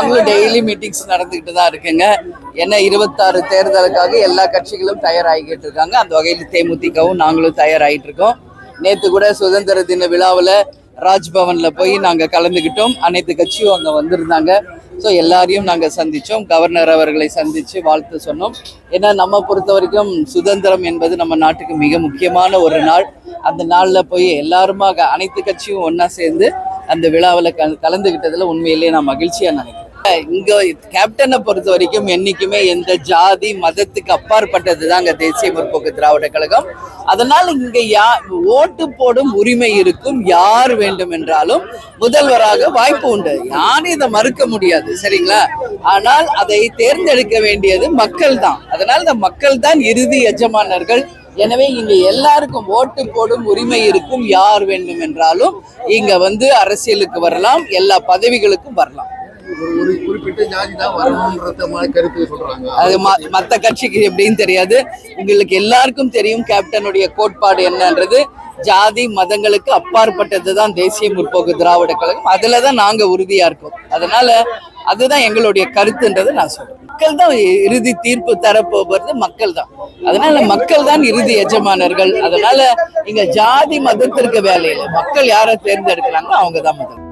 நாங்களும் daily meetings நடந்துகிட்டு தான் இருக்குங்க. ஏன்னா இருபத்தாறு தேர்தலுக்காக எல்லா கட்சிகளும் தயாராகிக்கிட்டு இருக்காங்க. அந்த வகையில் தேமுதிகவும் நாங்களும் தயாராகிட்டு இருக்கோம். நேற்று கூட சுதந்திர தின விழாவில் ராஜ்பவனில் போய் நாங்கள் கலந்துக்கிட்டோம் அனைத்து கட்சியும் அங்கே வந்திருந்தாங்க. ஸோ எல்லாரையும் நாங்கள் சந்தித்தோம் கவர்னர் அவர்களை சந்தித்து வாழ்த்து சொன்னோம். ஏன்னா நம்ம பொறுத்த வரைக்கும் சுதந்திரம் என்பது நம்ம நாட்டுக்கு மிக முக்கியமான ஒரு நாள். அந்த நாளில் போய் எல்லாருமாக அனைத்து கட்சியும் ஒன்றா சேர்ந்து அந்த விழாவில் கல கலந்துக்கிட்டதுல உண்மையிலேயே நான் மகிழ்ச்சியாக நினைக்கிறேன். இங்க கேப்டனை பொறுத்த வரைக்கும் என்னைக்குமே எந்த ஜாதி மதத்துக்கு அப்பாற்பட்டது தாங்க தேசிய முற்போக்கு திராவிட கழகம். அதனால் இங்க யா ஓட்டு போடும் உரிமை இருக்கும் யார் வேண்டும் என்றாலும் முதல்வராக வாய்ப்பு உண்டு. யாரும் இதை மறுக்க முடியாது சரிங்களா? ஆனால் அதை தேர்ந்தெடுக்க வேண்டியது மக்கள் தான். அதனால் இந்த மக்கள் தான் இறுதி எஜமானர்கள். எனவே இங்க எல்லாருக்கும் ஓட்டு போடும் உரிமை இருக்கும் யார் வேண்டும் என்றாலும் இங்க வந்து அரசியலுக்கு வரலாம் எல்லா பதவிகளுக்கும் வரலாம். ஒரு குறிப்பிட்ட ஜாதி தான் வரணும்ன்றத மாதிரி கருத்து சொல்றாங்க. அது ம- மத்த கட்சிக்கு எப்படின்னு தெரியாது. உங்களுக்கு எல்லாருக்கும் தெரியும் கேப்டனுடைய கோட்பாடு என்னன்றது. ஜாதி மதங்களுக்கு அப்பாற்பட்டது தான் தேசிய முற்போக்கு திராவிட கழகம். அதுல தான் நாங்க உறுதியா இருக்கோம். அதனால அதுதான் எங்களுடைய கருத்துன்றது நான் சொல்றேன். மக்கள் தான் இறுதி தீர்ப்பு தரப்போவது மக்கள் தான். அதனால மக்கள் தான் இறுதி எஜமானர்கள். அதனால இங்க ஜாதி மதத்திற்கு வேலையில் மக்கள் யாரை தேர்ந்தெடுக்கிறாங்களோ அவங்க தான் முதல்